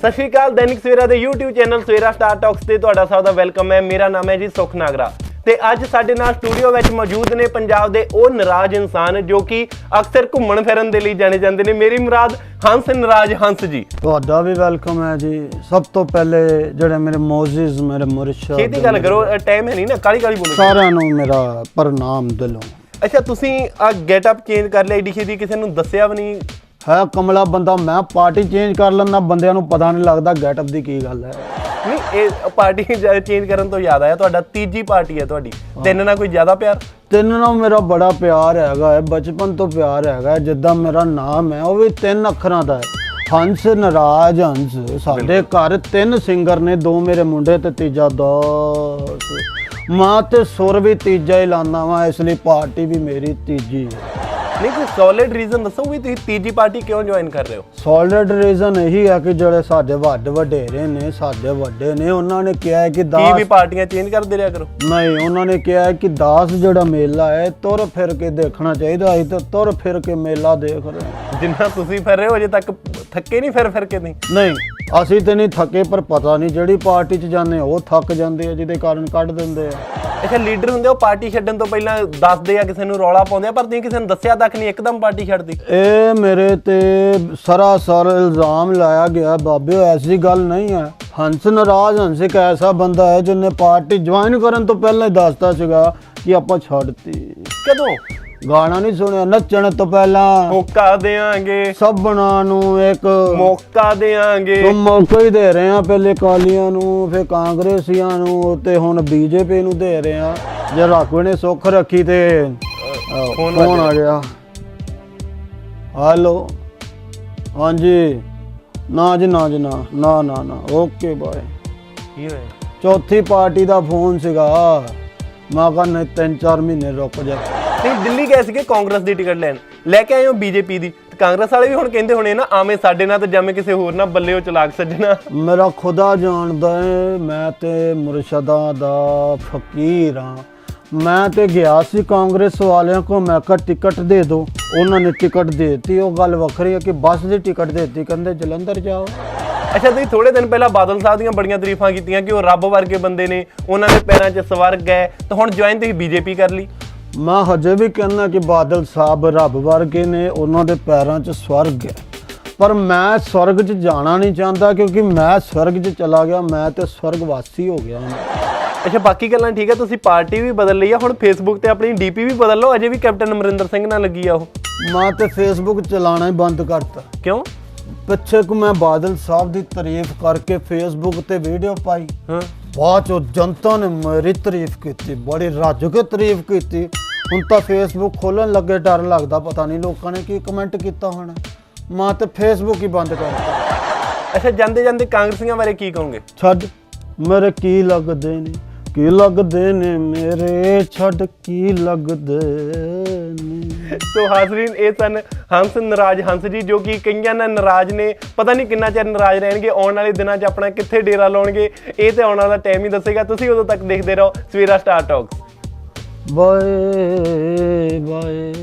ਸਤਿ ਸ਼੍ਰੀ ਅਕਾਲ ਦੈਨਿਕ ਸਵੇਰਾ ਦੇ YouTube channel Savera Star Talks ਤੇ ਤੁਹਾਡਾ ਸਭ ਦਾ ਵੈਲਕਮ ਹੈ। ਮੇਰਾ ਨਾਮ ਹੈ ਜੀ ਸੁਖ ਨਾਗਰਾ ਤੇ ਅੱਜ ਸਾਡੇ ਨਾਲ ਸਟੂਡੀਓ ਵਿੱਚ ਮੌਜੂਦ ਨੇ ਪੰਜਾਬ ਦੇ ਉਹ ਨਾਰਾਜ਼ ਇਨਸਾਨ ਜੋ ਕਿ ਅਕਸਰ ਘੁੰਮਣ ਫਿਰਨ ਦੇ ਲਈ ਜਾਣੇ ਜਾਂਦੇ ਨੇ। ਮੇਰੀ ਮੁਰਾਦ ਹੰਸ ਨਾਰਾਜ਼ ਹੰਸ ਜੀ। ਤੁਹਾਡਾ ਵੀ ਵੈਲਕਮ ਹੈ ਜੀ। ਸਭ ਤੋਂ ਪਹਿਲੇ ਜਿਹੜੇ ਮੇਰੇ ਮੋਜ਼ਿਸ ਮੇਰੇ ਮੁਰਸ਼ਦ ਛੇਤੀ ਗੱਲ ਕਰੋ ਟਾਈਮ ਹੈ ਨਹੀਂ ਨਾ ਕਾਲੀ ਕਾਲੀ ਬੋਲੋ। ਸਾਰਿਆਂ ਨੂੰ ਮੇਰਾ ਪ੍ਰਣਾਮ ਦਿਲੋਂ। ਅੱਛਾ ਤੁਸੀਂ ਆ ਗੈਟ ਅਪ ਚੇਂਜ ਕਰ ਲਿਆ ਏਡੀ ਛੇਤੀ ਕਿਸੇ ਨੂੰ ਦੱਸਿਆ ਵੀ ਨਹੀਂ? ਹੈ ਕਮਲਾ ਬੰਦਾ ਮੈਂ ਪਾਰਟੀ ਚੇਂਜ ਕਰ ਲੈਂਦਾ ਬੰਦਿਆਂ ਨੂੰ ਪਤਾ ਨਹੀਂ ਲੱਗਦਾ ਗੈਟਅਪ ਦੀ ਕੀ ਗੱਲ ਹੈ। ਨਹੀਂ ਇਹ ਪਾਰਟੀ ਚੇਂਜ ਕਰਨ ਤੋਂ ਯਾਦ ਆਇਆ ਤੁਹਾਡਾ ਤੀਜੀ ਪਾਰਟੀ ਹੈ ਤੁਹਾਡੀ। ਤਿੰਨ ਨਾਲ ਕੋਈ ਜ਼ਿਆਦਾ ਪਿਆਰ? ਤਿੰਨ ਨਾਲ ਮੇਰਾ ਬੜਾ ਪਿਆਰ ਹੈਗਾ ਹੈ ਬਚਪਨ ਤੋਂ ਪਿਆਰ ਹੈਗਾ ਹੈ ਜਿੱਦਾਂ ਮੇਰਾ ਨਾਮ ਹੈ ਉਹ ਵੀ ਤਿੰਨ ਅੱਖਰਾਂ ਦਾ ਹੈ। ਹੰਸ ਨਰਾਜ ਹੰਸ ਸਾਡੇ ਘਰ ਤਿੰਨ ਸਿੰਗਰ ਨੇ ਦੋ ਮੇਰੇ ਮੁੰਡੇ ਤੇ ਤੀਜਾ ਦਾਸ ਮਾਂ ਤੇ ਸੁਰ ਵੀ ਤੀਜਾ ਹੀ ਲਾਉਂਦਾ ਵਾਂ ਇਸ ਲਈ ਪਾਰਟੀ ਵੀ ਮੇਰੀ ਤੀਜੀ ਹੈ। ਨਹੀਂ ਕੋਈ ਸੋਲਿਡ ਰੀਜ਼ਨ ਦੱਸੋ ਵੀ ਤੁਸੀਂ ਤੀਜੀ ਪਾਰਟੀ ਕਿਉਂ ਜੁਆਇਨ ਕਰ ਰਹੇ ਹੋ? ਸੋਲਿਡ ਰੀਜ਼ਨ ਇਹੀ ਹੈ ਕਿ ਜਿਹੜੇ ਸਾਡੇ ਵੱਡ ਵਡੇਰੇ ਨੇ ਸਾਡੇ ਵੱਡੇ ਨੇ ਉਹਨਾਂ ਨੇ ਕਿਹਾ ਹੈ ਕਿ ਕੀ ਦਾਸ ਵੀ ਪਾਰਟੀਆਂ ਚੇਂਜ ਕਰਦੇ ਰਿਹਾ ਕਰੋ। ਨਹੀਂ ਉਹਨਾਂ ਨੇ ਕਿਹਾ ਹੈ ਕਿ ਦਾਸ ਜਿਹੜਾ ਮੇਲਾ ਹੈ ਤੁਰ ਫਿਰ ਕੇ ਦੇਖਣਾ ਚਾਹੀਦਾ ਅਸੀਂ ਤਾਂ ਤੁਰ ਫਿਰ ਕੇ ਮੇਲਾ ਦੇਖ ਰਹੇ ਹਾਂ। ਜਿੰਨਾ ਤੁਸੀਂ ਫਿਰ ਰਹੇ ਹੋ ਅਜੇ ਤੱਕ ਥੱਕੇ ਨਹੀਂ ਫਿਰ ਫਿਰ ਕੇ ਨਹੀਂ? ਨਹੀਂ ਅਸੀਂ ਤੇ ਨਹੀਂ ਥੱਕੇ ਪਰ ਪਤਾ ਨਹੀਂ ਜਿਹੜੀ ਪਾਰਟੀ 'ਚ ਜਾਂਦੇ ਉਹ ਥੱਕ ਜਾਂਦੇ ਆ ਜਿਹਦੇ ਕਾਰਨ ਕੱਢ ਦਿੰਦੇ ਆ। ਅੱਛਾ ਲੀਡਰ ਹੁੰਦੇ ਉਹ ਪਾਰਟੀ ਛੱਡਣ ਤੋਂ ਪਹਿਲਾਂ ਦੱਸਦੇ ਆ ਕਿਸੇ ਨੂੰ ਰੌਲਾ ਪਾਉਂਦੇ ਆ ਪਰ ਤੁਸੀਂ ਕਿਸੇ ਨੂੰ ਦੱਸਿਆ ਤੱਕ ਨਹੀਂ ਇੱਕਦਮ ਪਾਰਟੀ ਛੱਡਦੀ ਇਹ ਮੇਰੇ ਤੇ ਸਰਾਸਰ ਇਲਜ਼ਾਮ ਲਾਇਆ ਗਿਆ ਬਾਬੇ ਐਸੀ ਗੱਲ ਨਹੀਂ ਹੈ। ਹੰਸ ਨਰਾਜ ਹੰਸ ਇੱਕ ਐਸਾ ਬੰਦਾ ਹੈ ਜਿਹਨੇ ਪਾਰਟੀ ਜੁਆਇਨ ਕਰਨ ਤੋਂ ਪਹਿਲਾਂ ਹੀ ਦੱਸਤਾ ਸੀਗਾ ਕਿ ਆਪਾਂ ਛੱਡਤੀ। ਕਦੋਂ? ਗਾਣਾ ਨਹੀਂ ਸੁਣਿਆ ਨੱਚਣ ਤੋਂ ਪਹਿਲਾਂ। ਮੌਕਾ ਦੇਾਂਗੇ ਸਭਨਾਂ ਨੂੰ ਇੱਕ। ਮੌਕਾ ਦੇਾਂਗੇ ਤੁਮ ਮੌਕਾ ਹੀ ਦੇ ਰਹੇ ਆ ਪਹਿਲੇ ਕਾਲੀਆਂ ਨੂੰ ਫਿਰ ਕਾਂਗਰਸੀਆਂ ਨੂੰ ਤੇ ਹੁਣ ਬੀਜੇਪੀ ਨੂੰ ਦੇ ਰਹੇ ਆ। ਜੇ ਰਾਕੂ ਨੇ ਸੁੱਖ ਰੱਖੀ ਤੇ ਫੋਨ ਆ ਗਿਆ। ਹੈਲੋ। ਹਾਂਜੀ। ਨਾ ਜੀ ਨਾ ਜੀ ਨਾ ਨਾ ਨਾ ਨਾ। Okay bye. ਕੀ ਹੋਇਆ? ਚੌਥੀ ਪਾਰਟੀ ਦਾ ਫੋਨ ਸੀਗਾ। ਮੈਂ ਕਿਹਾ ਨਹੀਂ ਤਿੰਨ ਚਾਰ ਮਹੀਨੇ ਰੁਕ ਜਾ। ਨਹੀਂ ਦਿੱਲੀ ਗਏ ਸੀਗੇ ਕਾਂਗਰਸ ਦੀ ਟਿਕਟ ਲੈਣ। ਲੈ ਕੇ ਆਏ ਹੋ ਬੀਜੇਪੀ ਦੀ। ਤੇ ਕਾਂਗਰਸ ਵਾਲੇ ਵੀ ਹੁਣ ਕਹਿੰਦੇ ਹੋਣੇ ਨਾ ਆਵੇਂ ਸਾਡੇ ਨਾਲ ਤੇ ਜੰਮੇ ਕਿਸੇ ਹੋਰ ਨਾਲ ਬੱਲੇ ਉਹ ਚਲਾਕ ਸੱਜਣਾ। ਮੇਰਾ ਖੁਦਾ ਜਾਣਦਾ ਹੈ ਮੈਂ ਤੇ ਮੁਰਸ਼ਦਾਂ ਦਾ ਫਕੀਰ ਹਾਂ ਮੈਂ ਤੇ ਗਿਆ ਸੀ ਕਾਂਗਰਸ ਵਾਲਿਆਂ ਕੋ ਮੈਂ ਕਿਹਾ ਟਿਕਟ ਦੇ ਦਿਓ। ਉਹਨਾਂ ਨੇ ਟਿਕਟ ਦੇ ਦਿੱਤੀ। ਉਹ ਗੱਲ ਵੱਖਰੀ ਹੈ ਕਿ ਬੱਸ ਦੀ ਟਿਕਟ ਦੇ ਦਿੱਤੀ। ਕਹਿੰਦੇ ਜਲੰਧਰ ਜਾਓ। ਅੱਛਾ ਤੁਸੀਂ ਥੋੜੇ ਦਿਨ ਪਹਿਲਾਂ ਬਾਦਲ ਸਾਹਿਬ ਦੀਆਂ ਬੜੀਆਂ ਤਾਰੀਫਾਂ ਕੀਤੀਆਂ ਕਿ ਉਹ ਰੱਬ ਵਰਗੇ ਬੰਦੇ ਨੇ ਉਹਨਾਂ ਦੇ ਪੈਰਾਂ 'ਚ ਸਵਰਗ ਹੈ। ਤਾਂ ਹੁਣ ਜੁਆਇਨ ਤੁਸੀਂ ਬੀਜੇਪੀ ਕਰ ਲਈ। ਮੈਂ ਹਜੇ ਵੀ ਕਹਿੰਦਾ ਕਿ ਬਾਦਲ ਸਾਹਿਬ ਰੱਬ ਵਰਗੇ ਨੇ ਉਹਨਾਂ ਦੇ ਪੈਰਾਂ 'ਚ ਸਵਰਗ ਹੈ। ਪਰ ਮੈਂ ਸਵਰਗ 'ਚ ਜਾਣਾ ਨਹੀਂ ਚਾਹੁੰਦਾ ਕਿਉਂਕਿ ਮੈਂ ਸਵਰਗ 'ਚ ਚਲਾ ਗਿਆ ਮੈਂ ਤੇ ਸਵਰਗਵਾਸੀ ਹੋ ਗਿਆ ਅੱਛਾ ਬਾਕੀ ਗੱਲਾਂ ਠੀਕ ਹੈ ਤੁਸੀਂ ਪਾਰਟੀ ਵੀ ਬਦਲ ਲਈ ਆ ਹੁਣ ਫੇਸਬੁੱਕ ਤੇ ਆਪਣੀ ਡੀਪੀ ਵੀ ਬਦਲ ਲਓ ਅਜੇ ਵੀ ਕੈਪਟਨ ਅਮਰਿੰਦਰ ਸਿੰਘ ਨਾਲ ਲੱਗੀ ਆ ਉਹ। ਮੈਂ ਤੇ ਫੇਸਬੁੱਕ ਚਲਾਣਾ ਹੀ ਬੰਦ ਕਰਤਾ। ਕਿਉਂ? ਪਿੱਛੇ ਕੁ ਮੈਂ ਬਾਦਲ ਸਾਹਿਬ ਦੀ ਤਾਰੀਫ ਕਰਕੇ ਫੇਸਬੁੱਕ ਤੇ ਵੀਡੀਓ ਪਾਈ। ਹਾਂ। ਬਾਅਦ ਚੋਂ ਜਨਤਾ ਨੇ ਮੇਰੀ ਤਾਰੀਫ ਕੀਤੀ ਬੜੀ ਰੱਜ ਕੇ ਤਾਰੀਫ ਕੀਤੀ। ਹੁਣ ਤਾਂ ਫੇਸਬੁੱਕ ਖੋਲਣ ਲੱਗੇ ਡਰ ਲੱਗਦਾ ਪਤਾ ਨਹੀਂ ਲੋਕਾਂ ਨੇ ਕੀ ਕਮੈਂਟ ਕੀਤਾ ਹੋਣਾ। ਮੈਂ ਤੇ ਫੇਸਬੁੱਕ ਹੀ ਬੰਦ ਕਰਤਾ ਅੱਛਾ ਜਾਂਦੇ ਜਾਂਦੇ ਕਾਂਗਰਸੀਆਂ ਬਾਰੇ ਕੀ ਕਹੋਗੇ? ਛੱਡ ਮੇਰੇ ਕੀ ਲੱਗਦੇ ਨੇ? ਕੀ ਲੱਗਦੇ ਨੇ ਮੇਰੇ? ਛੱਡ ਕੀ ਲੱਗਦੇ? ਸੋ ਹਾਜ਼ਰੀਨ, ਇਹ ਸਨ ਹੰਸ ਨਰਾਜ ਹੰਸ ਜੀ, ਜੋ ਕਿ ਕਈਆਂ ਨਾਲ ਨਾਰਾਜ਼ ਨੇ। ਪਤਾ ਨਹੀਂ ਕਿੰਨਾ ਚਿਰ ਨਾਰਾਜ਼ ਰਹਿਣਗੇ, ਆਉਣ ਵਾਲੇ ਦਿਨਾਂ 'ਚ ਆਪਣਾ ਕਿੱਥੇ ਡੇਰਾ ਲਾਉਣਗੇ, ਇਹ ਤੇ ਆਉਣ ਵਾਲਾ ਟਾਈਮ ਹੀ ਦੱਸੇਗਾ। ਤੁਸੀਂ ਉਦੋਂ ਤੱਕ ਦੇਖਦੇ ਰਹੋ, Savera Star Talks. Bye bye.